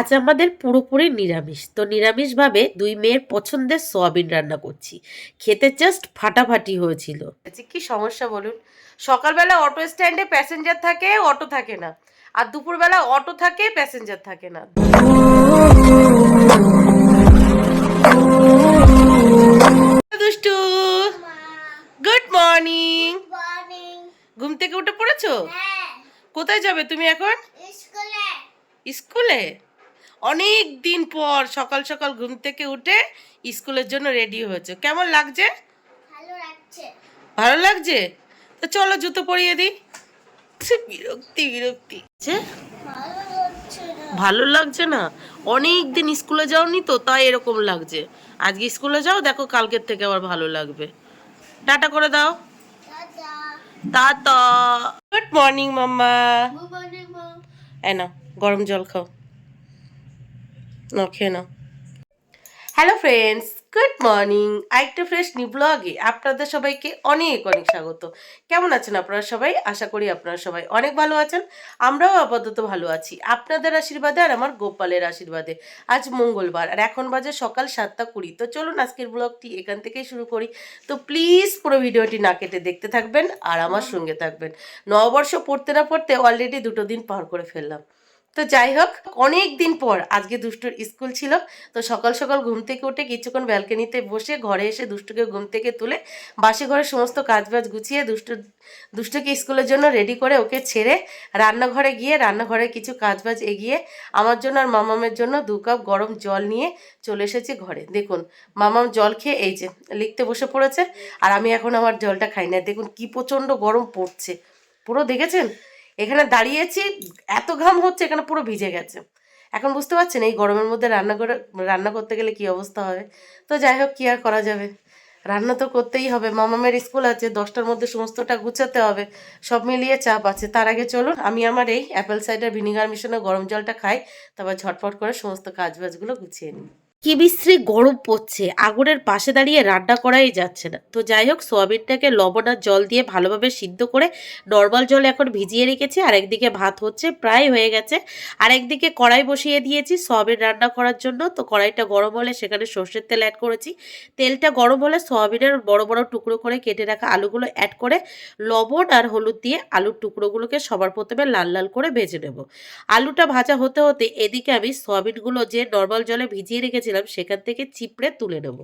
আজ আমাদের পুরোপুরি নিরামিষ। তো নিরামিষভাবে দুই মেয়ের পছন্দের সোয়াবিন রান্না করছি। খেতে জাস্ট ফাটাফাটি হয়েছিল। আচ্ছা কি সমস্যা বলুন? সকালবেলা অটো স্ট্যান্ডে প্যাসেঞ্জার থাকে অটো থাকে না। আর দুপুরবেলা অটো থাকে প্যাসেঞ্জার থাকে না। দুষ্টু গুড মর্নিং মর্নিং ঘুম থেকে উঠে পড়েছো? হ্যাঁ। কোথায় যাবে তুমি এখন? স্কুলে। স্কুলে? অনেক দিন পর সকাল সকাল ঘুম থেকে উঠে স্কুলের জন্য রেডি হয়েছে। কেমন লাগছে? ভালো লাগছে। ভালো তো চলো জুতো পরিয়ে দিই। বিরক্তি বিরক্তি। ভালো লাগছে না। অনেক দিন স্কুলে যাওনি তো তাই এরকম লাগছে। আজকে স্কুলে যাও দেখো কালকের থেকে আবার ভালো লাগবে। টাটা করে দাও। Ta ta. Good morning mamma. নাও গরম জল খাও। খেয়ে নাও হ্যালো ফ্রেন্ডস গুড মর্নিং আরেকটা ফ্রেশ নিউ ব্লগে আপনাদের সবাইকে অনেক অনেক স্বাগত। কেমন আছেন আপনারা সবাই? আশা করি আপনারা সবাই অনেক ভালো আছেন। আমরাও আপাতত ভালো আছি। আপনাদের আশীর্বাদে আর আমার গোপালের আশীর্বাদে। আজ মঙ্গলবার আর এখন বাজে সকাল সাতটা কুড়ি। তো চলুন আজকের ব্লগটি এখান থেকেই শুরু করি। তো প্লিজ পুরো ভিডিওটি না কেটে দেখতে থাকবেন আর আমার সঙ্গে থাকবেন। নববর্ষ পড়তে না পড়তে অলরেডি দুটো দিন পার করে ফেললাম। তো যাই হোক অনেক দিন পর, আজকে দুষ্টুর স্কুল ছিল, তো সকাল সকাল ঘুম থেকে উঠে কিছুক্ষণ ব্যালকনিতে বসে ঘরে এসে দুষ্টুকে ঘুম থেকে তুলে বাসে ঘরে সমস্ত কাজবাজ গুছিয়ে দুষ্টু, দুষ্টুকে স্কুলের জন্য রেডি করে ওকে ছেড়ে রান্নাঘরে গিয়ে রান্নাঘরে কিছু কাজবাজ এগিয়ে আমার জন্য আর মামামের জন্য দু কাপ গরম জল নিয়ে চলে এসেছি ঘরে। দেখুন, মামাম জল খেয়ে এই যে লিখতে বসে পড়েছে আর আমি এখন আমার জলটা খাই না। দেখুন কি প্রচণ্ড গরম পড়ছে। পুরো দেখেছেন? এখানে দাঁড়িয়েছি, এত ঘাম হচ্ছে, এখানে পুরো ভিজে গেছে। এখন বুঝতে পারছেন, এই গরমের মধ্যে রান্না করে, রান্না করতে গেলে কি অবস্থা হবে? তো যাই হোক, কি আর করা যাবে? রান্না তো করতেই হবে। মামামের স্কুল আছে, দশটার মধ্যে সমস্তটা গুছাতে হবে। সব মিলিয়ে চাপ আছে। তার আগে চলুন, আমি আমার এই অ্যাপেল সাইডার ভিনিগার মিশানো গরম জলটা খাই, তারপর ঝটপট করে সমস্ত কাজ বাজগুলো গুছিয়ে নিই। কি বিশ্রী গরম পড়ছে, আগুনের পাশে দাঁড়িয়ে রান্না করাই যাচ্ছে না। তো যাই হোক, সোয়াবিনটাকে লবণ আর জল দিয়ে ভালোভাবে সিদ্ধ করে নর্মাল জল এখন ভিজিয়ে রেখেছি। আর একদিকে ভাত হচ্ছে, প্রায় হয়ে গেছে। আর একদিকে কড়াই বসিয়ে দিয়েছি সোয়াবিন রান্না করার জন্য। তো কড়াইটা গরম হলে সেখানে সর্ষের তেল অ্যাড করেছি। তেলটা গরম হলে সোয়াবিনের বড় বড় টুকরো করে কেটে রাখা আলুগুলো অ্যাড করে লবণ আর হলুদ দিয়ে আলুর টুকরোগুলোকে সবার প্রথমে লাল লাল করে ভেজে নেব। আলুটা ভাজা হতে হতে এদিকে আমি সোয়াবিনগুলো যে নর্মাল জলে ভিজিয়ে রেখেছিলাম সেখান থেকে চিপড়ে তুলে নেব।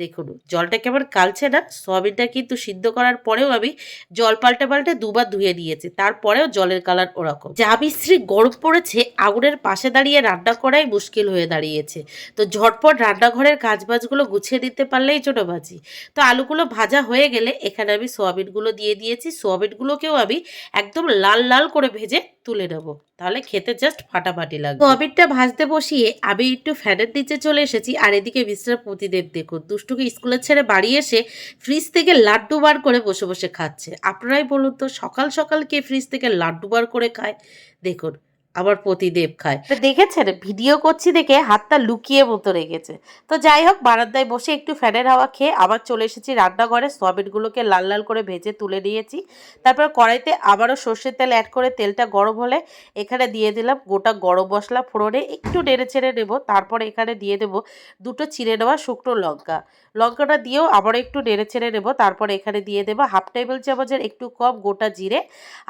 দেখুন জলটা কেমন কালছে না, সোয়াবিনটা কিন্তু সিদ্ধ করার পরেও আমি জল পাল্টে পাল্টে দুবার ধুয়ে নিয়েছি, তারপরেও জলের কালার ওরকম। যা বিশ্রী গরম পড়েছে, আগুনের পাশে দাঁড়িয়ে রান্না করাই মুশকিল হয়ে দাঁড়িয়েছে। তো ঝটপট রান্নাঘরের কাজবাজগুলো গুছিয়ে দিতে পারলেই ছোটো ভাজি তো আলুগুলো ভাজা হয়ে গেলে এখানে আমি সোয়াবিনগুলো দিয়ে দিয়েছি, সোয়াবিনগুলোকেও আমি একদম লাল লাল করে ভেজে তুলে নেব। তাহলে খেতে জাস্ট ফাটাফাটি লাগবে। অবিরটা ভাজতে বসিয়ে আমি একটু ফ্যানের নিচে চলে এসেছি আর এদিকে মিস্টার প্রতিদেব দেখুন, দুষ্টুকে স্কুলে ছেড়ে বাড়ি এসে ফ্রিজ থেকে লাড্ডু বার করে বসে বসে খাচ্ছে। আপনারাই বলুন তো, সকাল সকাল কে ফ্রিজ থেকে লাড্ডু বার করে খায়? দেখুন আবার প্রতিদেব খায়। তো দেখেছেন, ভিডিও করছি দেখে হাতটা লুকিয়ে মতো রেখেছে। তো যাই হোক, বারান্দায় বসে একটু ফ্যানের হাওয়া খেয়ে আবার চলে এসেছি রান্নাঘরে। সোয়াবিনগুলোকে লাল লাল করে ভেজে তুলে নিয়েছি। তারপর কড়াইতে আবারও সর্ষের তেল অ্যাড করে তেলটা গরম হলে এখানে দিয়ে দিলাম গোটা গরম মশলা ফোড়নে। একটু নেড়ে ছেড়ে নেব, তারপর এখানে দিয়ে দেবো দুটো চিড়ে নেওয়া শুকনো লঙ্কা। লঙ্কাটা দিয়েও আবারও একটু নেড়ে ছেড়ে নেব, তারপর এখানে দিয়ে দেবো হাফ টেবিল চামচের একটু কম গোটা জিরে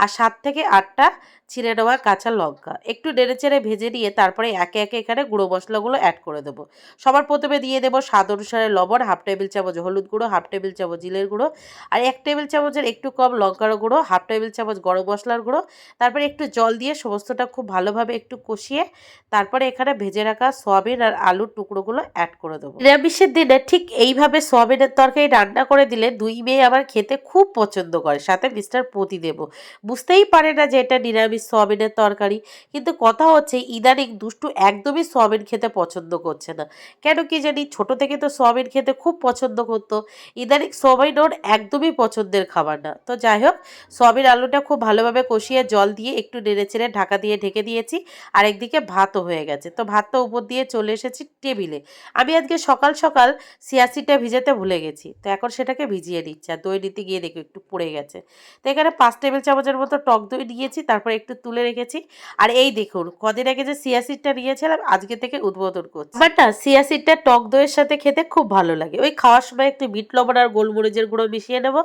আর সাত থেকে আটটা ছিঁড়ে নেওয়া কাঁচা লঙ্কা। একটু নেড়ে চেড়ে ভেজে নিয়ে তারপরে একে একে এখানে গুঁড়ো মশলাগুলো অ্যাড করে দেবো। সবার প্রথমে দিয়ে দেবো স্বাদ অনুসারে লবণ হাফ টেবিল চামচ হলুদ গুঁড়ো হাফ টেবিল চামচ জিলের গুঁড়ো আর এক টেবিল চামচের একটু কম লঙ্কার গুঁড়ো হাফ টেবিল চামচ গরম মশলার গুঁড়ো। তারপরে একটু জল দিয়ে সমস্তটা খুব ভালোভাবে একটু কষিয়ে তারপরে এখানে ভেজে রাখা সয়াবিন আর আলুর টুকরোগুলো অ্যাড করে দেবো। নিরামিষের দিনে ঠিক এইভাবে সয়াবিনের তরকারি রান্না করে দিলে দুই মেয়ে আবার খেতে খুব পছন্দ করে, সাথে মিস্টার পতি দেবো। বুঝতেই পারে না যে এটা নিরামিষ সয়াবিনের তরকারি। কিন্তু কথা হচ্ছে, ইদানিং দুষ্টু একদমই সোয়াবিন খেতে পছন্দ করছে না। কেন কি জানি, ছোট থেকে তো সোয়াবিন খেতে খুব পছন্দ করতো। ইদানিং সোয়াবিন ওর একদমই পছন্দের খাবার না। তো যাই হোক, সোয়াবিন আলুটা খুব ভালোভাবে কষিয়ে জল দিয়ে একটু নেড়ে চেড়ে ঢাকা দিয়ে ঢেকে দিয়েছি। আর একদিকে ভাতও হয়ে গেছে। তো ভাতটা উপর দিয়ে চলে এসেছি টেবিলে। আমি আজকে সকাল সকাল সিয়াসিটা ভিজাতে ভুলে গেছি। তো এখন সেটাকে ভিজিয়ে দিচ্ছি আর দই নিতে গিয়ে দেখি একটু পড়ে গেছে। তো এখানে পাঁচ টেবিল চামচের মতো টক দই নিয়েছি। তারপর একটু তুলে রেখেছি। আর এই দেখুন, কদিন আগে যে সিয়াসিডটা নিয়েছিলাম, আজকে থেকে উদ্বোধন করছি। আমার না সিয়াসিডটা টক দইয়ের সাথে খেতে খুব ভালো লাগে। ওই খাওয়ার সময় একটু মিট লবণ আর গোলমরিচের গুঁড়ো মিশিয়ে নেব,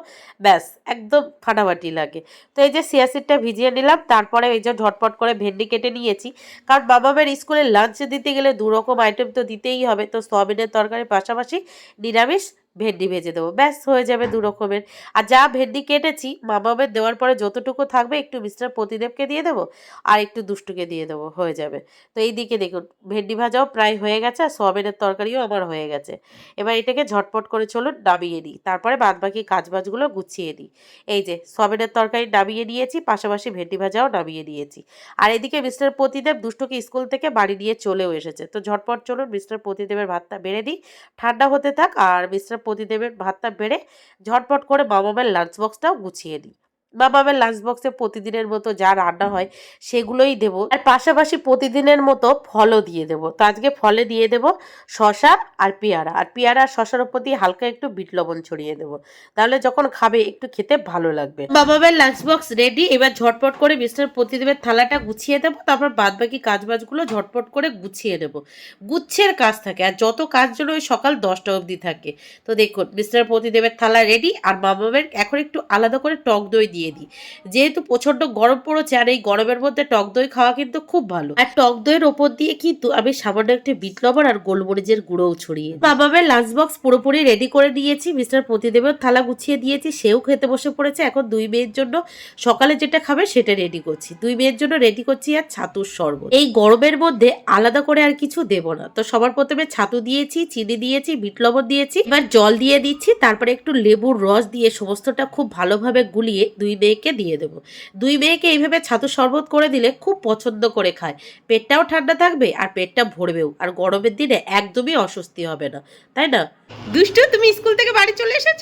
ব্যাস, একদম ফাটাফাটি লাগে। তো এই যে সিয়াসিডটা ভিজিয়ে নিলাম, তারপরে এই যে ঝটপট করে ভেন্ডি কেটে নিয়েছি। কারণ বাবা মায়ের স্কুলে লাঞ্চ দিতে গেলে দু রকম আইটেম তো দিতেই হবে, তো সয়াবিনের তরকারির পাশাপাশি নিরামিষ ভেন্ডি ভেজে দেবো। ব্যাস, হয়ে যাবে দু রকমের। আর যা ভেন্ডি কেটেছি, মামামের দেওয়ার পরে যতটুকু থাকবে, একটু মিস্টার প্রতিদেবকে দিয়ে দেবো, আর একটু দুষ্টুকে দিয়ে দেবো, হয়ে যাবে। তো এই দিকে দেখুন, ভেন্ডি ভাজাও প্রায় হয়ে গেছে, আর সোয়াবিনের তরকারিও আমার হয়ে গেছে। এবার এটাকে ঝটপট করে চলুন নামিয়ে নিই। তারপরে বাদবাকি কাজবাজগুলো গুছিয়ে দিই এই যে, সোয়াবিনের তরকারি নামিয়ে নিয়েছি, পাশাপাশি ভেন্ডি ভাজাও নামিয়ে নিয়েছি। আর এদিকে মিস্টার প্রতিদেব দুষ্টুকে স্কুল থেকে বাড়ি নিয়ে চলেও এসেছে। তো ঝটপট চলুন মিস্টার প্রতিদেবের ভাতটা বেড়ে দিই। ঠান্ডা হতে থাক, আর মিস্টার প্রতিদেবের ভাতটা বেড়ে ঝটপট করে মামামের লাঞ্চ বক্সটাও গুছিয়ে নিই মামামের লাঞ্চ বক্সে প্রতিদিনের মতো যা রান্না হয় সেগুলোই দেবো। আর পাশাপাশি প্রতিদিনের মতো ফলও দিয়ে দেবো। তো আজকে ফলে দিয়ে দেবো শশা আর পেয়ারা। আর পেয়ারা শশার উপর দিয়ে হালকা একটু বিট লবণ ছড়িয়ে দেবো। তাহলে যখন খাবে একটু খেতে ভালো লাগবে। মামামের লাঞ্চ বক্স রেডি এবার ঝটপট করে মিস্টার প্রতিদেবের থালাটা গুছিয়ে দেবো, তারপর বাদ বাদবাকি কাজবাজগুলো ঝটপট করে গুছিয়ে নেব গুচ্ছের কাজ থাকে, আর যত কাজ জন্য ওই সকাল দশটা অবধি থাকে। তো দেখুন মিস্টার প্রতিদেবের থালা রেডি আর মামামের এখন একটু আলাদা করে টক দই দিয়ে দিই। যেহেতু প্রচণ্ড গরম পড়েছে আর এই গরমের মধ্যে টক দই খাওয়া কিন্তু খুব ভালো। আর টক দইয়ের ওপর দিয়ে কিন্তু আমি সামান্য একটু বিট লবণ আর গোলমরিচের গুঁড়োও ছড়িয়ে। মামামের লাঞ্চ বক্স পুরোপুরি রেডি করে দিয়েছি। মিস্টার প্রতিদেবের থালা গুছিয়ে দিয়েছি। সেও খেতে বসে পড়েছে। এখন দুই মেয়ের জন্য সকালে যেটা খাবে সেটা রেডি করছি। দুই মেয়ের জন্য রেডি করছি আর ছাতুর শরবত। এই গরমের মধ্যে আলাদা করে আর কিছু দেবো না। তো সবার প্রথমে ছাতু দিয়েছি, চিনি দিয়েছি, বিট লবণ দিয়েছি। এবার জল দিয়ে দিচ্ছি। তারপরে একটু লেবুর রস দিয়ে সমস্তটা খুব ভালোভাবে গুলিয়ে দুই মেয়েকে দিয়ে দেবো। দুই মেয়েকে এইভাবে ছাতু শরবত করে দিলে খুব পছন্দ করে খায়। পেটটাও ঠান্ডা থাকবে আর পেটটা ভরবেও। আর গরমের দিনে একদমই অস্বস্তি হবে না। তাই না? দুষ্টু, তুমি স্কুল থেকে বাড়ি চলে এসেছ?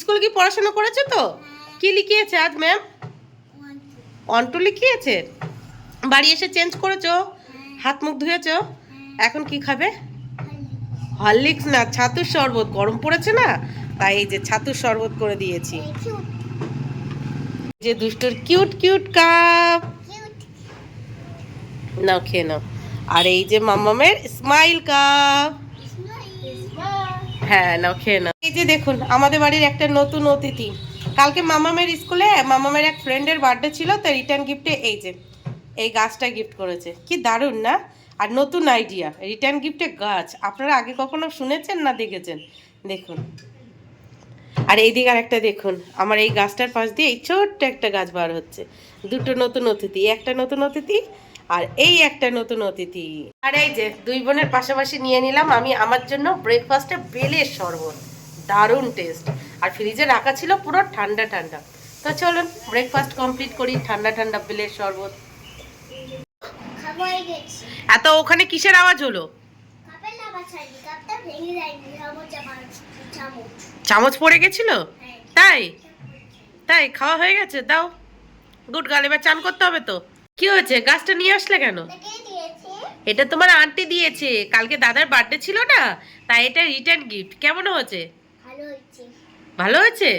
স্কুল কি পড়াশোনা করেছ তো? কি লিখিয়েছে আজ ম্যাম অন্টু লিখিয়েছে? বাড়ি এসে চেঞ্জ করেছ? হাত মুখ ধুয়েছো? এখন কি খাবে? হরলিক্স না, ছাতুর শরবত। গরম পড়েছে না? তাই এই যে ছাতুর শরবত করে দিয়েছি। যে দুষ্টুর কিউট কিউট কাপ নাও খেয়ে নাও। আর এই যে মাম্মামের স্মাইল কাপ হ্যাঁ নাও খেয়ে নাও। এই যে দেখুন আমাদের বাড়ির একটা নতুন অতিথি। কালকে মামামের স্কুলে মামামের এক ফ্রেন্ডের বার্থডে ছিল তো রিটার্ন গিফটে এই যে এই গাছটা গিফট করেছে। কি দারুণ না? আর নতুন আইডিয়া রিটার্ন গিফটে গাছ। আপনারা আগে কখনো শুনেছেন না দেখেছেন? দেখুন। আর এইদিকে আর একটা দেখুন, আমার এই গাছটার পাশ দিয়ে এই ছোট্ট একটা গাছ বার হচ্ছে। দুটো নতুন অতিথি, একটা নতুন অতিথি আর এই একটা নতুন অতিথি। আর এই যে দুই বোনের পাশাপাশি নিয়ে নিলাম আমি আমার জন্য ব্রেকফাস্টে বেলের শরবত। দারুণ টেস্ট আর ফ্রিজে রাখা ছিল পুরো ঠান্ডা ঠান্ডা। তো চলুন ব্রেকফাস্ট কমপ্লিট করি, ঠান্ডা ঠান্ডা বেলের শরবত। এত ওখানে কিসের আওয়াজ হলো? চামচ পড়ে গেছিল? হ্যাঁ। তাই? তাই খাওয়া হয়ে গেছে দাও। গুড গাল এবার চান করতে হবে তো। কি হয়েছে? গাছটা নিয়ে আসলে কেন? এটা তোমার আন্টি দিয়েছে। কালকে দাদার বার্থডে ছিল না? তাই এটা রিটার্ন গিফট। কেমন হয়েছে? ভালো হয়েছে।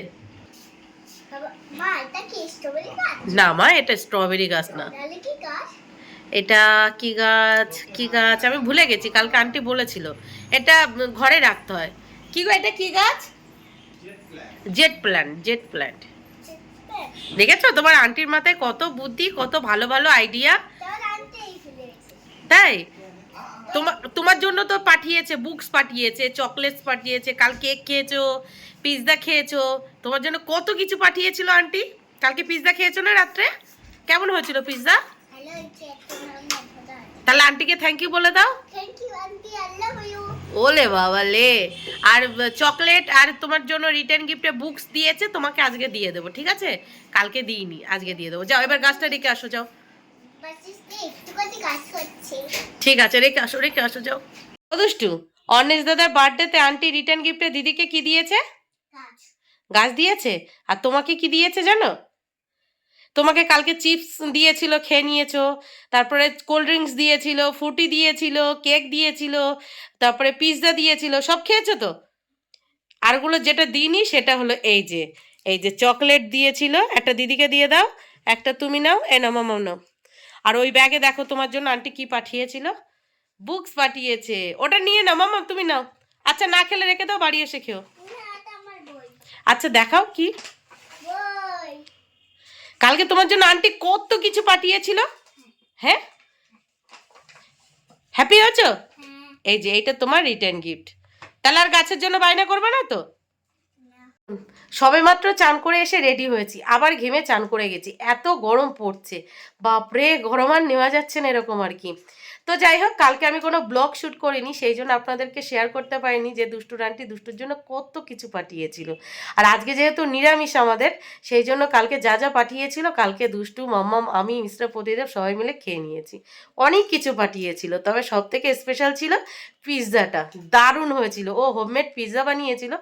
না মা এটা স্ট্রবেরি গাছ না। এটা কি গাছ? কি গাছ? আমি ভুলে গেছি কালকে আন্টি বলেছিল। এটা ঘরে রাখতে হয়। কি গো এটা কি গাছ? জেট প্ল্যান্ট জেট প্ল্যান্ট দেখেছ? তোমার আন্টির মাথায় কত বুদ্ধি কত ভালো ভালো আইডিয়া তাই? তোমার তোমার জন্য তো পাঠিয়েছে বুকস পাঠিয়েছে চকলেটস পাঠিয়েছে কাল কেক খেয়েছো পিৎজা খেয়েছো। তোমার জন্য কত কিছু পাঠিয়েছিল আন্টি কালকে পিৎজা খেয়েছো না রাত্রে? কেমন হয়েছিল পিৎজা তাহলে আন্টিকে থ্যাংক ইউ বলে দাও। থ্যাংক ইউ আন্টি আল্লাহ ওলে বাবা লে। আর চকলেট আর তোমার জন্য রিটার্ন গিফটে বুকস দিয়েছে তোমাকে আজকে দিয়ে দেবো ঠিক আছে? কালকে দিইনি আজকে দিয়ে দেবো। যাও এবার গাছটা রেখে আসো যাও। ঠিক আছে রেখে আসো রেখে আসো যাও। ও দুষ্টু অর্ণেশ দাদার বার্থডেতে আন্টি রিটার্ন গিফটে দিদিকে কি দিয়েছে? গাছ দিয়েছে? আর তোমাকে কি দিয়েছে জানো? তোমাকে কালকে চিপস দিয়েছিল খেয়ে নিয়েছো। তারপরে কোল্ড ড্রিঙ্কস দিয়েছিল ফ্রুটি দিয়েছিল কেক দিয়েছিল তারপরে পিৎজা দিয়েছিল সব খেয়েছো তো? আরগুলো যেটা দিইনি সেটা হলো এই যে এই যে চকলেট দিয়েছিল একটা দিদিকে দিয়ে দাও একটা তুমি নাও এ নাও নাও। আর ওই ব্যাগে দেখো তোমার জন্য আন্টি কি পাঠিয়েছিল? বুকস পাঠিয়েছে ওটা নিয়ে নাও মামা তুমি নাও। আচ্ছা না খেলে রেখে দাও বাড়ি এসে খেও। আচ্ছা দেখাও কি। কালকে তোমার জন্য আন্টি কত কিছু পাঠিয়েছিল? হ্যাঁ? হ্যাপি হয়েছো? হ্যাঁ এই যে এইটা তোমার রিটার্ন গিফট তাহলে আর গাছের জন্য বায়না করবে না তো? সবে মাত্র চান করে এসে রেডি হয়েছি। আবার ঘেমে চান করে গেছি। এত গরম পড়ছে। বাপরে গরম আর নেওয়া যাচ্ছে না এরকম আর কি। তো যাই হোক, কালকে আমি কোনো ব্লগ শ্যুট করিনি, সেই জন্য আপনাদেরকে শেয়ার করতে পারিনি যে দুষ্টু রানটি দুষ্টুর জন্য কত কিছু পাঠিয়েছিল। আর আজকে যেহেতু নিরামিষ আমাদের, সেই জন্য কালকে যা যা পাঠিয়েছিল, কালকে দুষ্টু, মাম্মাম, আমি মিস্টার প্রতিদেব সবাই মিলে খেয়ে নিয়েছি। অনেক কিছু পাঠিয়েছিল, তবে সব থেকে স্পেশাল ছিল পিৎজাটা। দারুণ হয়েছিল। ও হোমমেড পিৎজা বানিয়েছিল।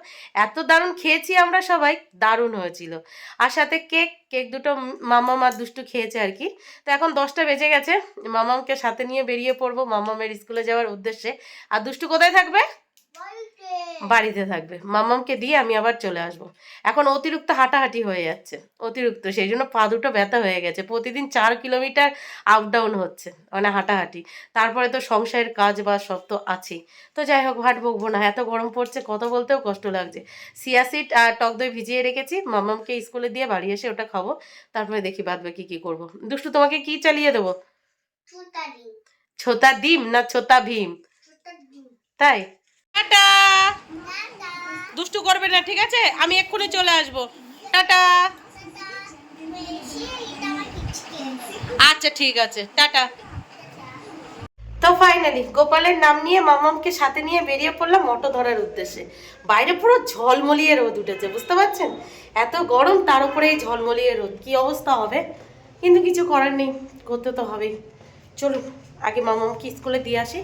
এত দারুণ খেয়েছি আমরা সবাই, দারুণ হয়েছিল। আর সাথে কেক কেক দুটো মামা মার দুষ্টু খেয়েছে আর কি। তো এখন দশটা বেজে গেছে, মামামকে সাথে নিয়ে বেরিয়ে পড়ব। মামামের স্কুলে যাওয়ার উদ্দেশ্যে। আর দুষ্টু কোথায় থাকবে? বাড়িতে থাকবে। মামামকে দিয়ে আমি আবার চলে আসব। এখন অতিরিক্ত হাঁটাহাঁটি হয়ে যাচ্ছে। অতিরিক্ত সেই জন্য পা দুটো ব্যথা হয়ে গেছে। প্রতিদিন চার কিলোমিটার আপ ডাউন হচ্ছে মানে হাঁটাহাঁটি। তারপরে তো সংসারের কাজ বা সব তো আছেই। তো যাই হোক ভাট বকবো না। এত গরম পড়ছে কথা বলতেও কষ্ট লাগছে। সিয়াসিড আর টক দই ভিজিয়ে রেখেছি। মামামকে স্কুলে দিয়ে বাড়ি এসে ওটা খাব। তারপরে দেখি বাদ বাকি কী করব। দুষ্টু তোমাকে কি চালিয়ে দেবো? ছোতা ডিম। না ছোতা ভীম? তাই? টাটা। দুষ্টু করবে না, ঠিক আছে? আমি এক্ষুনি চলে আসব। টাটা। আচ্ছা ঠিক আছে। টাটা। তো ফাইনালি গোপালের নাম নিয়ে মামামকে সাথে নিয়ে বেরিয়ে পড়লাম অটো ধরার উদ্দেশ্যে। বাইরে পুরো ঝলমলিয়ে রোদ উঠেছে, বুঝতে পারছেন? এত গরম, তার উপরে এই ঝলমলিয়ে রোদ। কি অবস্থা হবে? কিন্তু কিছু করার নেই, করতে তো হবেই। চলুন, আগে মামামকে স্কুলে দিয়ে আসি।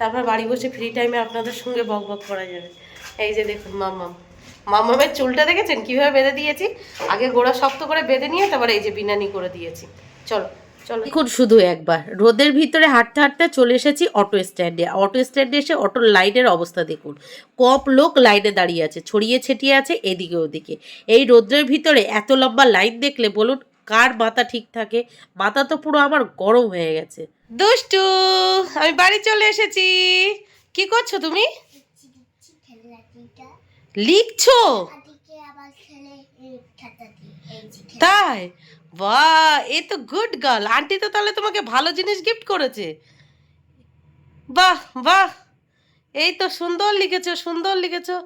তারপর বাড়ি বসে ফ্রি টাইমে আপনাদের সঙ্গে বক বক করা যাবে। এই যে দেখুন মামাম। মামামের চুলটা দেখেছেন? কীভাবে বেঁধে দিয়েছি? আগে গোড়া শক্ত করে বেঁধে নিয়ে তারপর এই যে বিনানি করে দিয়েছি। চলো চলো। দেখুন, শুধু একবার। রোদের ভিতরে হাঁটতে হাঁটতে চলে এসেছি অটো স্ট্যান্ডে অটো স্ট্যান্ডে এসে অটোর লাইটের অবস্থা দেখুন। কপ লোক লাইনে দাঁড়িয়ে আছে, ছড়িয়ে ছিটিয়ে আছে, এদিকে ওদিকে। এই রোদ্রের ভিতরে এত লম্বা লাইন দেখলে বলুন, কার মাথা ঠিক থাকে? মাথা তো পুরো আমার গরম হয়ে গেছে। দুষ্টু, আমি বাড়ি চলে এসেছি। কি করছ তুমি? লিখছো? তাই? বাহ, এ তো গুড গার্ল আন্টি তো তাহলে তোমাকে ভালো জিনিস গিফট করেছে। বাহ বাহ, এই তো সুন্দর লিখেছো সুন্দর লিখেছো।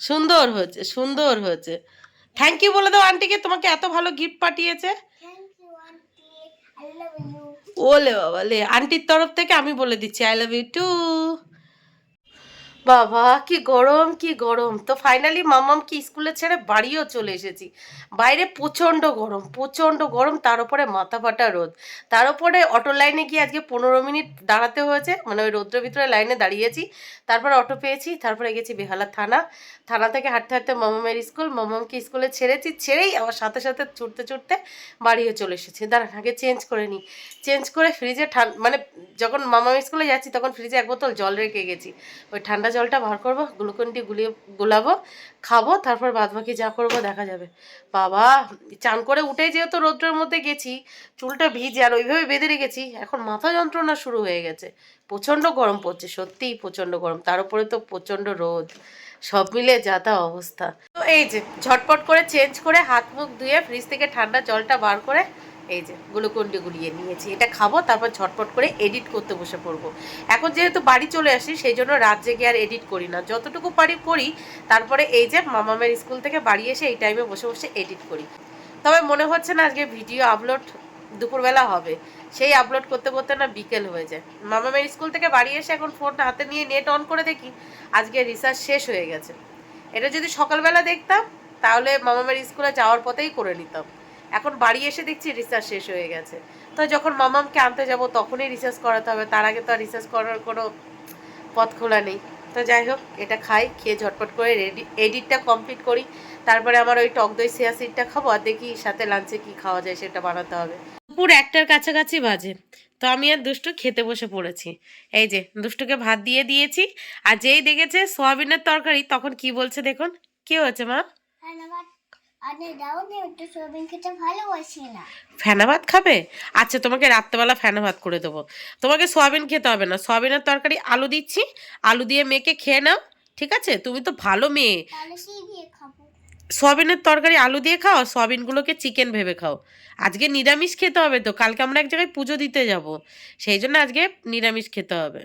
সুন্দর হয়েছে সুন্দর হয়েছে। থ্যাংক ইউ বলে দাও আন্টিকে, তোমাকে এত ভালো গিফট পাঠিয়েছে। ওলে বাবা লে আন্টির তরফ থেকে আমি বলে দিচ্ছি আই লাভ ইউ টু বাবা, কি গরম কি গরম। তো ফাইনালি মামাম কি স্কুলে ছেড়ে বাড়িও চলে এসেছি। বাইরে প্রচণ্ড গরম প্রচণ্ড গরম, তার উপরে মাথা ফাটা রোদ। তার উপরে অটো লাইনে গিয়ে আজকে পনেরো মিনিট দাঁড়াতে হয়েছে মানে ওই রোদ্রের ভিতরে লাইনে দাঁড়িয়েছি। তারপর অটো পেয়েছি, তারপরে গেছি বেহালা থানা। থানা থেকে হাঁটতে হাঁটতে মামামের স্কুল, মামামকে স্কুলে ছেড়েছি, ছেড়েই আবার সাথে সাথে ছুটতে ছুটতে বাড়িও চলে এসেছি। দাঁড়ান, আগে চেঞ্জ করে নিই। চেঞ্জ করে ফ্রিজে ঠান্ডা মানে যখন মামা স্কুলে যাচ্ছি, তখন ফ্রিজে এক বোতল জল রেখে গেছি। ওই ঠান্ডা জলটা বার করব, গ্লুকন ডি গুলিয়ে গুলাবো, খাব, তারপর বাদ বাকি যা করব দেখা যাবে। বাবা, চান করে উঠে যেহেতু রৌদ্রের মধ্যে গেছি, চুলটা ভিজে আর ওইভাবে বেঁধে রেখেছি, এখন মাথা যন্ত্রণা শুরু হয়ে গেছে। প্রচণ্ড গরম পড়ছে, সত্যিই প্রচণ্ড গরম, তার উপরে তো প্রচণ্ড রোদ, সব মিলে যা তা অবস্থা। তো এই যে, ঝটপট করে চেঞ্জ করে হাত মুখ ধুয়ে ফ্রিজ থেকে ঠান্ডা জলটা বার করে এই যে, গ্লুকন্ডি গুলিয়ে নিয়েছি। এটা খাব, তারপর ঝটপট করে এডিট করতে বসে পড়ব। এখন যেহেতু বাড়ি চলে আসি, সেই জন্য রাত জেগে আর এডিট করি না। যতটুকু পারি করি, তারপরে এই যে, মামামের স্কুল থেকে বাড়ি এসে এই টাইমে বসে বসে এডিট করি। তবে মনে হচ্ছে না আজকে ভিডিও আপলোড দুপুরবেলা হবে। সেই আপলোড করতে করতে না বিকেল হয়ে যায়। মামামের স্কুল থেকে বাড়ি এসে এখন ফোন হাতে নিয়ে নেট অন করে দেখি, আজকে রিসার্চ শেষ হয়ে গেছে। এটা যদি সকালবেলা দেখতাম, তাহলে মামামের স্কুলে যাওয়ার পথেই করে নিতাম। এখন বাড়ি এসে দেখছি রিসার্চ শেষ হয়ে গেছে। তো যখন মামামকে আনতে যাব তখনই রিসার্চ করাতে হবে, তার আগে তো আর রিসার্চ করার কোনো পথ খোলা নেই। তো যাই হোক, এটা খাই, খেয়ে ঝটপট করে রেডি এডিটটা কমপ্লিট করি। তারপরে আমার ওই টক দই সিয়া সিডটা খাব আর দেখি সাথে লাঞ্চে কি খাওয়া যায় সেটা বানাতে হবে। দুপুর একটার কাছাকাছি বাজে, তো আমি আর দুষ্টু খেতে বসে পড়েছি। এই যে, দুষ্টুকে ভাত দিয়ে দিয়েছি, আর যেই দেখেছে সোয়াবিনের তরকারি, তখন কি বলছে দেখুন? কি হয়েছে মা? আরে দাও না একটু সোয়াবিন খেতে ভালোবাসি না। ফেনা ভাত খাবে? আচ্ছা তোমাকে রাত্রেবেলা ফেনা ভাত করে দেবো। তোমাকে সয়াবিন খেতে হবে না। সয়াবিনের তরকারি আলু দিচ্ছি আলু দিয়ে মেখে খেয়ে নাও ঠিক আছে? তুমি তো ভালো মেয়ে। তাহলে সেই দিয়ে খাব? সয়াবিনের তরকারি আলু দিয়ে খাও সয়াবিনগুলোকে চিকেন ভেবে খাও। আজকে নিরামিষ খেতে হবে তো কালকে আমরা এক জায়গায় পুজো দিতে যাব। সেই জন্য আজকে নিরামিষ খেতে হবে।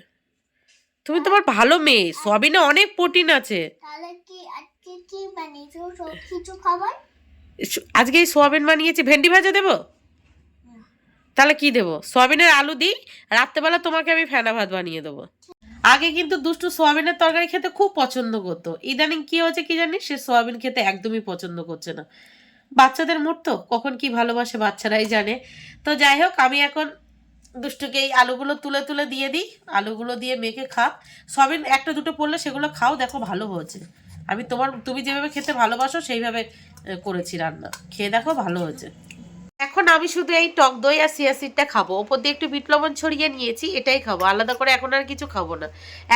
তুমি তোমার ভালো মেয়ে সয়াবিনে অনেক প্রোটিন আছে। তাহলে কি আজকে কি বানিয়েছো? সব কিছু খাবার? আজকে এই সোয়াবিন বানিয়েছি, ভেন্ডি ভাজা দেবো? তাহলে কি দেবো? সোয়াবিনের আলু দিই, রাত্রেবেলা তোমাকে আমি ফেনা ভাত বানিয়ে দেবো। আগে কিন্তু দুষ্টু সোয়াবিনের তরকারি খেতে খুব পছন্দ করতো। ইদানিং কি হয়েছে কি জানিস সে সোয়াবিন খেতে একদমই পছন্দ করছে না। বাচ্চাদের মুড তো, কখন কি ভালোবাসে বাচ্চারাই জানে। তো যাই হোক, আমি এখন দুষ্টুকে এই আলুগুলো তুলে তুলে দিয়ে দিই। আলুগুলো দিয়ে মেখে খাও সোয়াবিন একটা দুটো পড়লে সেগুলো খাও, দেখো ভালো হয়েছে। আমি তোমার তুমি যেভাবে খেতে ভালোবাসো সেইভাবে করেছি রান্না। খেয়ে দেখো ভালো হয়েছে। এখন আমি শুধু এই টক দই আর সিয়াসিডটা খাব। ওপর দিয়ে একটু বিট লবণ ছড়িয়ে নিয়েছি, এটাই খাব। আলাদা করে এখন আর কিছু খাব না।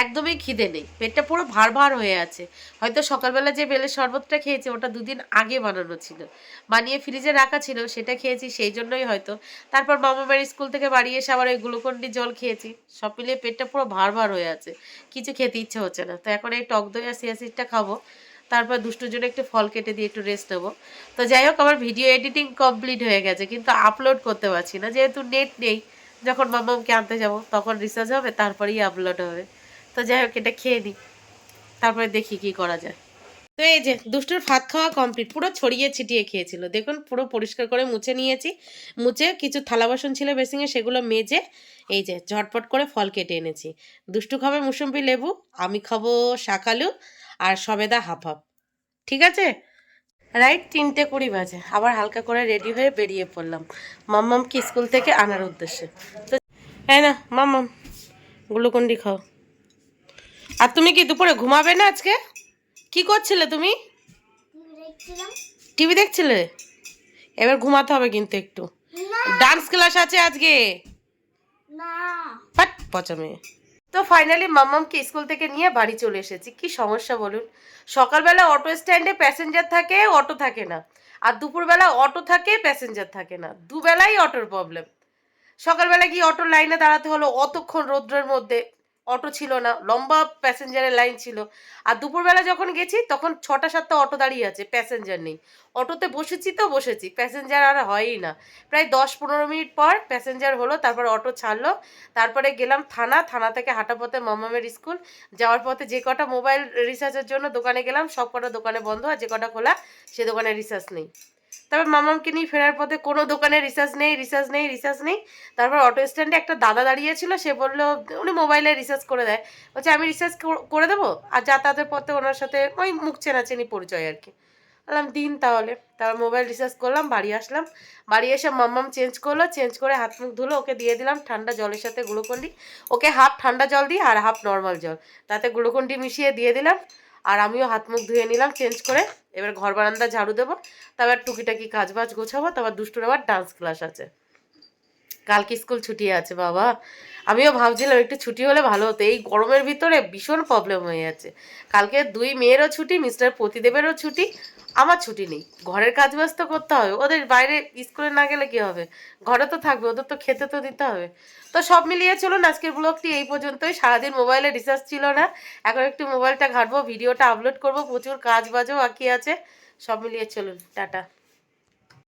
একদমই খিদে নেই। পেটটা পুরো ভার ভার হয়ে আছে। হয়তো সকালবেলা যে বেলের শরবতটা খেয়েছি, ওটা দুদিন আগে বানানো ছিল। বানিয়ে ফ্রিজে রাখা ছিল, সেটা খেয়েছি, সেই জন্যই হয়তো। তারপর মামা বাড়ির স্কুল থেকে বাড়ি এসে আবার ওই গ্লুকন্ডি জল খেয়েছি। সব মিলিয়ে পেটটা পুরো ভার ভার হয়ে আছে। কিছু খেতে ইচ্ছে হচ্ছে না। তো এখন এই টক দই আর সিয়াসিডটা খাব। তারপর দুষ্টুর জন্য একটু ফল কেটে দিয়ে একটু রেস্ট নেব। তো যাই হোক, আমার ভিডিও এডিটিং কমপ্লিট হয়ে গেছে, কিন্তু আপলোড করতে পারছি না। যেহেতু নেট নেই, যখন মামামকে আনতে যাব, তখন রিসার্চ হবে, তারপরেই আপলোড হবে। তো যাই হোক, এটা খেয়ে নিই তারপরে দেখি কি করা যায়। তো এই যে, দুষ্টুর ভাত খাওয়া কমপ্লিট পুরো ছড়িয়ে ছিটিয়ে খেয়েছিল। দেখুন, পুরো পরিষ্কার করে মুছে নিয়েছি। মুছে কিছু থালা বাসন ছিল বেসিংয়ে সেগুলো মেজে এই যে, ঝটপট করে ফল কেটে এনেছি। দুষ্টু খাবে মুসম্বি লেবু, আমি খাব শাকালু আর সবেদা হাফ হাফ। ঠিক আছে? রাইট তিনটে কুড়ি বাজে। আবার হালকা করে রেডি হয়ে বেরিয়ে পড়লাম। মাম্মামকে স্কুল থেকে আনার উদ্দেশ্যে? তো হ্যাঁ না মাম্মাম গ্লুকন্ডি খাও। আর তুমি কি দুপুরে ঘুমাবে না আজকে? কি করছিলে তুমি? টিভি দেখছিলে? এবার ঘুমাতে হবে কিন্তু একটু। ডান্স ক্লাস আছে আজকে? না। বাট পচা মেয়ে। তো ফাইনালি মাম্মামকে স্কুল থেকে নিয়ে বাড়ি চলে এসেছি। কি সমস্যা বলুন? সকালবেলা অটো স্ট্যান্ডে প্যাসেঞ্জার থাকে অটো থাকে না। আর দুপুরবেলা অটো থাকে প্যাসেঞ্জার থাকে না। দুবেলাই অটোর প্রবলেম সকালবেলা গিয়ে অটোর লাইনে দাঁড়াতে হলো অতক্ষণ রৌদ্রের মধ্যে। অটো ছিল না, লম্বা প্যাসেঞ্জারের লাইন ছিল। আর দুপুরবেলা যখন গেছি, তখন ছটা সাতটা অটো দাঁড়িয়ে আছে প্যাসেঞ্জার নেই। অটোতে বসেছি তো বসেছি প্যাসেঞ্জার আর হয়ই না। প্রায় দশ পনেরো মিনিট পর প্যাসেঞ্জার হলো, তারপর অটো ছাড়লো। তারপরে গেলাম থানা থানা থেকে হাঁটা পথে মামামের স্কুল। যাওয়ার পথে যে কটা মোবাইল রিচার্জের জন্য দোকানে গেলাম সব কটা দোকানে বন্ধ, আর যে কটা খোলা, সে দোকানে রিচার্জ নেই। তারপর মামামকে নিয়ে ফেরার পথে কোনো দোকানে রিচার্জ নেই রিচার্জ নেই রিচার্জ নেই। তারপর অটো স্ট্যান্ডে একটা দাদা দাঁড়িয়েছিল, সে বলল, উনি মোবাইলে রিচার্জ করে দেয়। বলছে, আমি রিচার্জ করে দেবো? আর যাতায়াতের পথে ওনার সাথে ওই মুখ চেনাচেনি পরিচয় আর কি। বললাম, দিন তাহলে। তারপর মোবাইল রিচার্জ করলাম, বাড়ি আসলাম। বাড়ি এসে মাম্মাম চেঞ্জ করল চেঞ্জ করে হাত মুখ ধুলো, ওকে দিয়ে দিলাম ঠান্ডা জলের সাথে গ্লুকন্ডি। ওকে হাফ ঠান্ডা জল দিই আর হাফ নর্মাল জল। তাতে গ্লুকন্ডি মিশিয়ে দিয়ে দিলাম। আর আমিও হাত মুখ ধুয়ে নিলাম চেঞ্জ করে। এবার ঘর বারান্দা ঝাড়ু দেবো, তারপর টুকিটাকি কাজ বাজ গোছাবো, তারপর দুষ্টুর আবার ডান্স ক্লাস আছে। কালকে স্কুল ছুটি আছে বাবা। আমিও ভাবছিলাম একটু ছুটি হলে ভালো হতো। এই গরমের ভিতরে ভীষণ প্রবলেম হয়ে যাচ্ছে। কালকে দুই মেয়েরও ছুটি মিস্টার প্রতিদেবেরও ছুটি আমার ছুটি নেই। ঘরের কাজ বাজ তো করতে হবে। ওদের বাইরে স্কুলে না গেলে কি হবে? ঘরে তো থাকবে, ওদের তো খেতে তো দিতে হবে। তো সব মিলিয়ে চলুন আজকের ব্লগটি এই পর্যন্তই। সারাদিন মোবাইলে রিচার্জ ছিল না। এখন একটু মোবাইলটা ঘাটবো ভিডিওটা আপলোড করব। প্রচুর কাজ বাজও বাকি আছে। সব মিলিয়ে চলুন, টাটা।